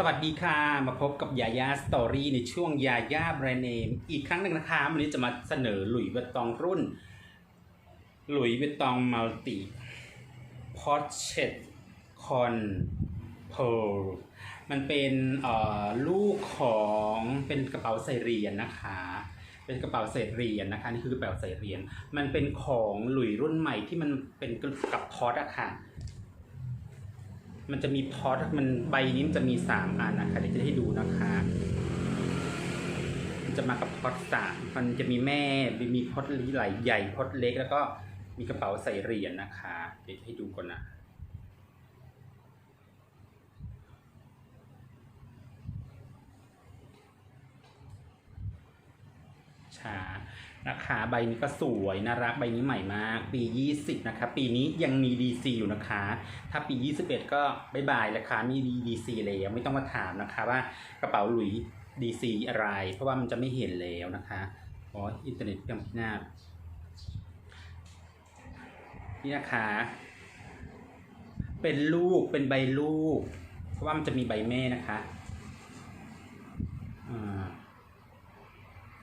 สวัสดีค่ะ มาพบกับยายาสตอรี่ในช่วงยายาแบรนด์เนม อีกครั้งหนึ่งนะคะ วันนี้จะมาเสนอหลุยส์วิตตองรุ่น หลุยส์วิตตองมัลติพอร์เชตคอนเพลมันเป็นลูกของเป็นกระเป๋าใส่เหรียญนะคะ เป็นกระเป๋าใส่เหรียญนะคะ นี่คือกระเป๋าใส่เหรียญมันเป็นของหลุยรุ่นใหม่ที่มันเป็นกับพอร์ตอะค่ะ มันจะมีพอตมันใบนี้มันจะมีสามอันนะคะเดี๋ยวจะให้ดูนะคะมันจะมากับพอตสามมันจะมีแม่มีพอตไหลใหญ่พอตเล็ก แล้วก็มีกระเป๋าใส่เหรียญนะคะ เดี๋ยวให้ดูก่อนนะชา นะคะ ใบนี้ก็สวยน่ารักใบนี้ใหม่มาก ปี 20 นะคะ ปีนี้ยังมี DC อยู่นะคะ ถ้าปี 21 ก็บายบายราคามี DC แล้วไม่ต้องมาถามนะคะว่ากระเป๋าหลุย DC อะไร เพราะว่ามันจะไม่เห็นแล้วนะคะอ๋ออินเทอร์เน็ตเพียงพินาศนี่นะคะ เป็นลูกเป็นใบลูก เพราะว่ามันจะมีใบแม่นะคะอ่า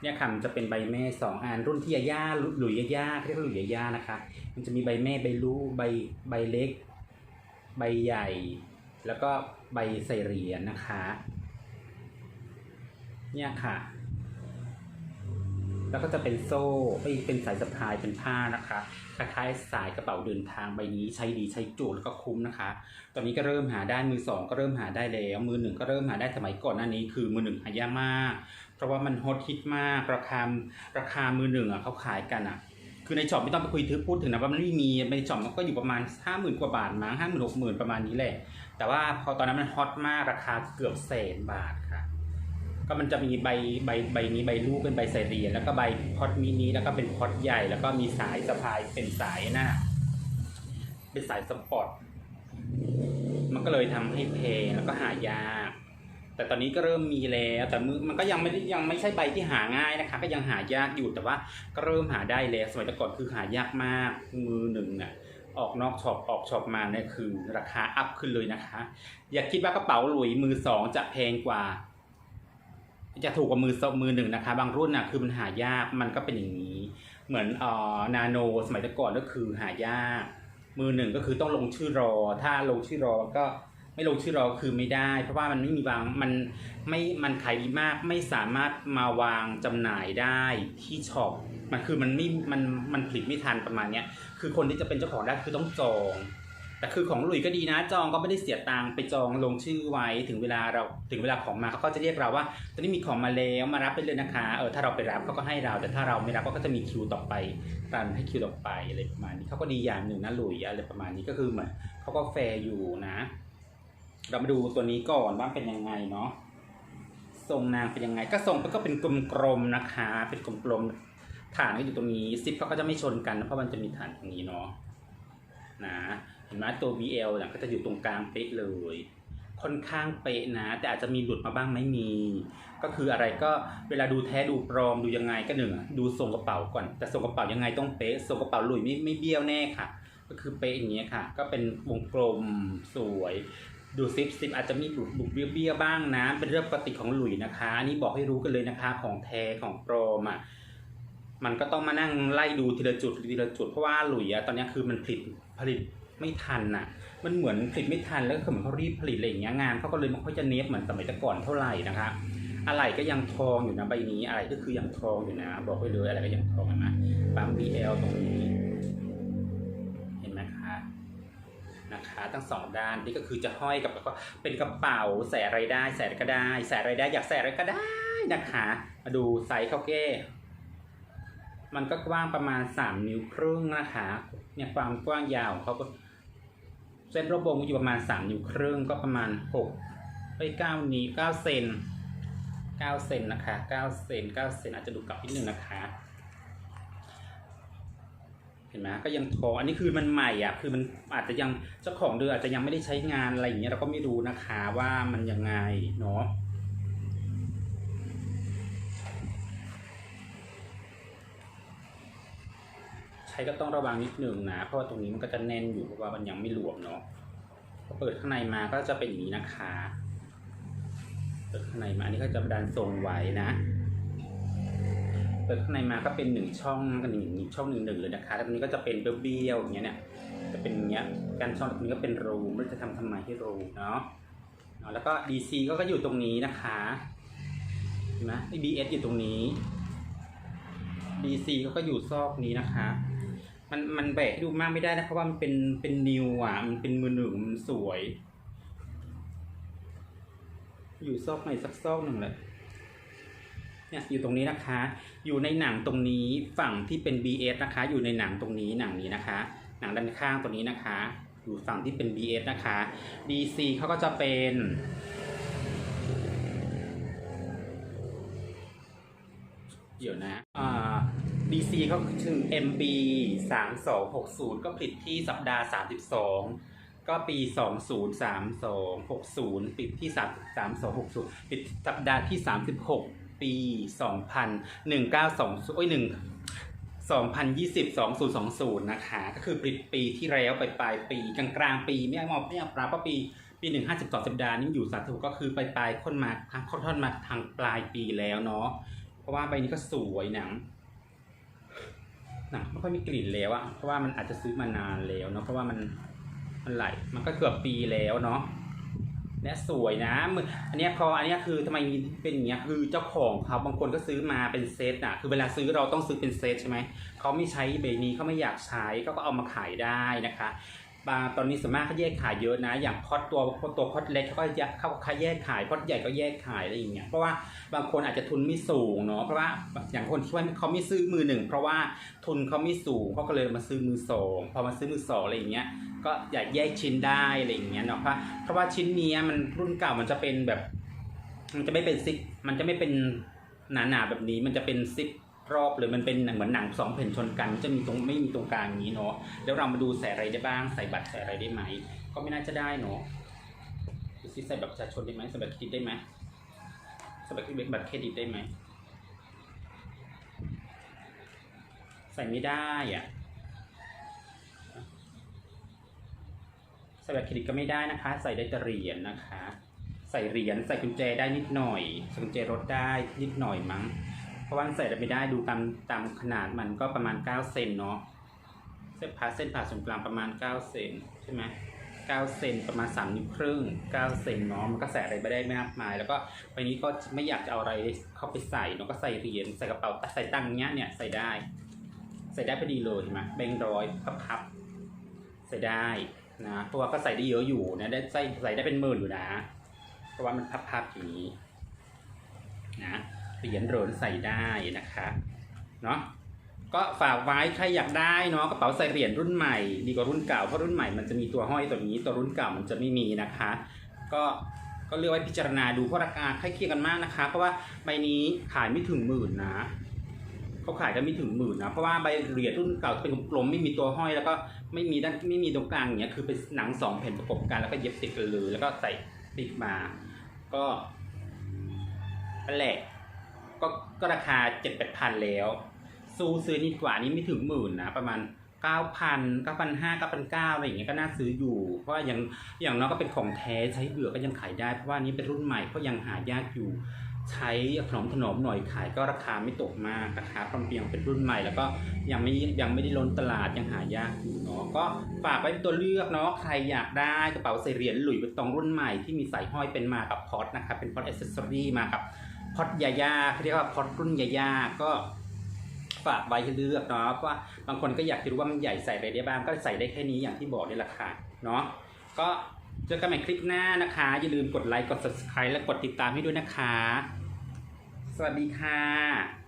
เนี่ยค่ะมันจะเป็นใบแม่สองอันรุ่นที่ยาย่าหลุยยาย่าเรียกว่าหลุยยาย่านะคะ มันจะมีใบแม่ใบลูกใบใบเล็ก ใบใหญ่ แล้วก็ใบใส่เหรียญนะคะ เนี่ยค่ะ แล้วก็จะเป็นโซ่เอ้ยเป็นสายสะพายเป็นผ้านะคะคล้ายๆสายกระเป๋าเดินทางใบนี้ใช้ดีใช้จุแล้วก็คุ้มนะคะ ตอนนี้ก็เริ่มหาได้มือสองก็เริ่มหาได้แล้ว มือหนึ่งก็เริ่มหาได้สมัยก่อนหน้านี้ คือมือหนึ่งหายากมาก เพราะว่ามันฮอตฮิตมากราคาราคามือหนึ่งอะเขาขายกันอะ คือในช็อปไม่ต้องไปคุยถึงพูดถึงนะว่ามันไม่มีในช็อปมันก็อยู่ประมาณห้าหมื่นกว่าบาทมั้งห้าหมื่นหกหมื่นประมาณนี้แหละ แต่ว่าพอตอนนั้นมันฮอตมากราคาเกือบแสนบาทค่ะ ก็มันจะมีใบใบใบนี้ใบลูกเป็นใบใสเรียญแล้วก็ใบพอตมินิแล้วก็เป็นพอตใหญ่ แล้วก็มีสายสะพายเป็นสายนั่นน่ะเป็นสายสปอร์ตมันก็เลยทำให้เพลงแล้วก็หายาก แต่ตอนนี้ก็เริ่มมีแล้วแต่มือมันก็ยังไม่ยังไม่ใช่ใบที่หาง่ายนะคะ ก็ยังหายากอยู่แต่ว่าก็เริ่มหาได้แล้วสมัยก่อนคือหายากมากมือหนึ่งน่ะออกนอกช็อปออกช็อปมาเนี่ยคือราคาอัพขึ้นเลยนะคะ อย่าคิดว่ากระเป๋าหลุยมือสองจะแพงกว่า จะถูกกว่ามือสมือหนึ่งนะคะ บางรุ่นน่ะคือมันหายากมันก็เป็นอย่างนี้ เหมือนอ่อนาโนสมัยก่อนก็คือหายาก มือหนึ่งก็คือต้องลงชื่อรอ ถ้าลงชื่อรอก็ ไม่ลงชื่อเรอคือไม่ได้ เพราะว่ามันไม่มีวางมันไม่มันขายดีมากไม่สามารถมาวางจำหน่ายได้ที่ช็อปมันคือมันไม่มันมันผลิตไม่ทันประมาณเนี้ยคือคนที่จะเป็นเจ้าของได้คือต้องจอง แต่คือของหลุยก็ดีนะ จองก็ไม่ได้เสียตังค์ไปจองลงชื่อไว้ถึงเวลาเราถึงเวลาของมาเขาก็จะเรียกเราว่า ตอนนี้มีของมาแล้วมารับไปเลยนะคะเออถ้าเราไปรับเขาก็ให้เรา แต่ถ้าเราไม่รับก็จะมีคิวต่อไปรันให้คิวต่อไปอะไรประมาณนี้เขาก็ดีอย่างหนึ่งนะหลุยอะไรประมาณนี้ก็คือเหมือนเขาก็แฟร์อยู่นะ เรามาดูตัวนี้ก่อนว่าเป็นยังไงเนาะทรงนางเป็นยังไง ก็ทรงก็เป็นกลมๆนะคะ เป็นกลมๆฐานก็อยู่ตรงนี้ซิปเขาก็จะไม่ชนกันเพราะมันจะมีฐานตรงนี้เนาะนะเห็นไหมตัว BL เนี่ยก็จะอยู่ตรงกลางเป๊ะเลย ค่อนข้างเป๊ะนะ แต่อาจจะมีหลุดมาบ้างไม่มี ก็คืออะไรก็เวลาดูแท้ดูปลอมดูยังไงก็หนึ่งดูทรงกระเป๋าก่อน แต่ทรงกระเป๋ายังไงต้องเป๊ะทรงกระเป๋าหลุยไม่ไม่เบี้ยวแน่ค่ะ ก็คือเป๊ะอย่างเงี้ยค่ะ ก็เป็นวงกลมสวย ดูซิปซิปอาจจะมีหลุดหลุดเบี้ยวๆบ้างนะ เป็นเรื่องปกติของหลุยนะคะอันนี้บอกให้รู้กันเลยนะคะ ของแท้ของปลอมอะมันก็ต้องมานั่งไล่ดูทีละจุดทีละจุดเพราะว่าหลุยอะตอนนี้คือมันผลิตผลิตไม่ทันน่ะ มันเหมือนผลิตไม่ทันแล้วก็เหมือนเขารีบผลิตอะไรอย่างเงี้ยงานเขาก็เลยไม่ค่อยจะเนฟเหมือนสมัยแต่ก่อนเท่าไหร่นะคะอะไรก็ยังทองอยู่นะใบนี้อะไรก็คือยังทองอยู่นะ บอกไว้เลยอะไรก็ยังทองเห็นไหมปั๊ม BL ตรงนี้ นะคะทั้งสองด้านนี่ก็คือจะห้อยกับแล้วก็เป็นกระเป๋าใส่อะไรได้ใส่อะไรก็ได้ใส่อะไรได้อยากใส่อะไรก็ได้นะคะ มาดูไซส์เขาแก้มันก็กว้างประมาณ3นิ้วครึ่งนะคะเนี่ยความกว้างยาวเขาก็เส้นระบงอยู่ประมาณ3นิ้วครึ่งก็ประมาณ6ไป9นิ้ว9เซน9เซนนะคะ9เซน9เซนอาจจะดูกลับนิดนึงนะคะ ห็นไหมก็ยังทองอันนี้คือมันใหม่อะคือมันอาจจะยังเจ้าของเดืออาจจะยังไม่ได้ใช้งานอะไรอย่างเงี้ยเราก็ไม่รู้นะคะว่ามันยังไงเนาะใช้ก็ต้องระวังนิดหนึ่งนะเพราะว่าตรงนี้มันก็จะแน่นอยู่เพราะว่ามันยังไม่หลวมเนาะพอเปิดข้างในมาก็จะเป็นอย่างนี้นะคะ เปิดข้างในมาอันนี้ก็จะดันทรงไว้นะ เปิดข้างในมาก็เป็นหนึ่งช่องกันหนึ่งหนึ่งช่องหนึ่งหนึ่งเลยนะคะแล้วตรงนี้ก็จะเป็นเบี้ยวๆอย่างเงี้ยเนี่ยจะเป็นอย่างเงี้ยการช่องตรงนี้ก็เป็นรูไม่รู้จะทำทำไมให้รูเนาะนะแล้วก็ DC ก็ก็อยู่ตรงนี้นะคะเห็นไหม BS อยู่ตรงนี้ DC ก็ก็อยู่ซอกนี้นะคะ มันมันแบกให้ดูมากไม่ได้นะเพราะว่ามันเป็นเป็นนิวอะมันเป็นมือหนึ่งมันสวย อยู่ซอกไหนสักซอกหนึ่งเลย เนี่ยอยู่ตรงนี้นะคะ อยู่ในหนังตรงนี้ฝั่งที่เป็น BS นะคะ อยู่ในหนังตรงนี้หนังนี้นะคะ หนังด้านข้างตรงนี้นะคะ อยู่ฝั่งที่เป็น BS นะคะ DC เขาก็จะเป็นเดี๋ยวนะอ่า DC เขาถึง MB 3260 ก็ผลิตที่สัปดาห์ 32 ก็ปี 203260 ปิดที่3 3260 ปิดสัปดาห์ที่ 36 ปี2000 1920โอ้ย1 2020 2020 นะคะ ก็คือปิดปีที่แล้วไปปลายปีกลางกลางๆปี ไม่เอามาไม่เอาปลาเพราะปีปี1 52สัปดาห์นี้อยู่36ก็คือปลายปลายค่อนมาทางค่อนมาทางปลายปีแล้วเนาะเพราะว่าใบนี้ก็สวยหนังหนังไม่ค่อยมีกลิ่นแล้วอะเพราะว่ามันอาจจะซื้อมานานแล้วเนาะเพราะว่ามันมันไหลมันก็เกือบปีแล้วเนาะ และสวยนะมืออันนี้พออันนี้คือทำไมเป็นอย่างเงี้ยคือเจ้าของเขาบางคนก็ซื้อมาเป็นเซตอะคือเวลาซื้อเราต้องซื้อเป็นเซตใช่ไหมเขาไม่ใช้ใบนี้เขาไม่อยากใช้ก็ก็เอามาขายได้นะคะบางตอนนี้สวนมากเขาแยกขายเยอะนะ อย่างพอดตัวตัวพอดเล็กเขาก็แยกเขาก็แยกขายพอดใหญ่ก็แยกขายอะไรอย่างเงี้ยเพราะว่าบางคนอาจจะทุนไม่สูงเนาะเพราะว่าอย่างคนที่ว่าเขาไม่ซื้อมือหนึ่งเพราะว่าทุนเขาไม่สูงเขาก็เลยมาซื้อมือสองพอมาซื้อมือสองอะไรอย่างเงี้ย ก็อยากแยกชิ้นได้อะไรอย่างเงี้ยเนาะเพราะเพราะว่าชิ้นเนี้ยมันรุ่นเก่ามันจะเป็นแบบ มันจะไม่เป็นซิปมันจะไม่เป็นหนาๆแบบนี้มันจะเป็นซิปรอบเลยมันเป็นเหมือนหนังสองแผ่นชนกันจะมีตรงไม่มีตรงกลางอย่างนี้เนาะแล้วเรามาดูใส่อะไรได้บ้างใส่บัตรใส่อะไรได้ไหมก็ไม่น่าจะได้เนาะดูซิใส่บัตรประชาชนได้ไหมใส่บัตรเครดิตได้ไหมใส่บัตรเบัตรเครดิตได้ไหมใส่ไม่ได้อะ ใส่บัตรเครดิตก็ไม่ได้นะคะ ใส่ได้แต่เหรียญนะคะ ใส่เหรียญใส่กุญแจได้นิดหน่อยใส่กุญแจรถได้นิดหน่อยมั้ง เพราะว่าใส่ไม่ได้ดูตามตามขนาดมันก็ประมาณ 9 เซนเนาะเส้นผ่าเส้นผ่าศูนย์กลางประมาณ 9 เซนใช่ไหม9เซนประมาณ3นิ้วครึ่ง9เซนเนาะมันก็ใส่อะไรไม่ได้มากมาย แล้วก็ไปนี้ก็ไม่อยากจะเอาอะไรเข้าไปใส่เนาะก็ใส่เหรียญใส่กระเป๋าใส่ตังค์เนี้ยเนี่ยใส่ได้ ใส่ได้พอดีเลยเห็นไหมแบงค์ร้อยพับๆใส่ได้ นะเพราะว่าก็ใส่ได้เยอะอยู่นะได้ใส่ใส่ได้เป็นหมื่นอยู่นะ เพราะว่ามันพับๆอย่างนี้นะเหรียญโรนใส่ได้นะคะเนาะก็ฝากไว้ใครอยากได้เนาะกระเป๋าใส่เหรียญรุ่นใหม่ดีกว่ารุ่นเก่าเพราะรุ่นใหม่มันจะมีตัวห้อยตัวนี้ตัวรุ่นเก่ามันจะไม่มีนะคะ ก็ก็เลือกไว้พิจารณาดูเพราะราคาใกล้เคียงกันมากนะคะ เพราะว่าใบนี้ขายไม่ถึงหมื่นนะเขาขายกันไม่ถึงหมื่นนะเพราะว่าใบเหรียญรุ่นเก่าเป็นกลมๆไม่มีตัวห้อยแล้วก็ ไม่มีด้านไม่มีตรงกลางอย่างเงี้ยคือเป็นหนังสองแผ่นประกบกันแล้วก็เย็บติดกันเลยแล้วก็ใส่ปิกมา ก็นั่นแหละก็ก็ราคาเจ็ดแปดพันแล้วสู้ซื้อนี่กว่านี้ไม่ถึงหมื่นนะประมาณเก้าพันเก้าพันห้าเก้าพันเก้าอะไรอย่างเงี้ยก็น่าซื้ออยู่ เพราะว่าอย่างอย่างน้อยก็เป็นของแท้ใช้เบื่อก็ยังขายได้เพราะว่านี้เป็นรุ่นใหม่ก็ยังหายากอยู่ ใช้ขนมถนอมหน่อยขายก็ราคาไม่ตกมากนะคะเพราะมันยังเป็นรุ่นใหม่แล้วก็ยังไม่ยังไม่ได้ล้นตลาดยังหายากอยู่เนาะก็ฝากไว้เป็นตัวเลือกเนาะใครอยากได้กระเป๋าใส่เหรียญหลุยส์วิตตองรุ่นใหม่ที่มีสายห้อยเป็นมากับพอตนะคะเป็นพอตอ c เซสซอรี่มากับพอดยาย่าเขาเรียกว่าพอดรุ่นยาย่าก็ฝากไว้ให้เลือกเนาะเพราะว่าบางคนก็อยากจะรู้ว่ามันใหญ่ใส่อะไรได้บ้างก็ใส่ได้แค่นี้อย่างที่บอกนี่แหละค่ะเนาะก็ เจอกันใหม่คลิปหน้านะคะ อย่าลืมกดไลค์ กด subscribe และกดติดตามให้ด้วยนะคะ สวัสดีค่ะ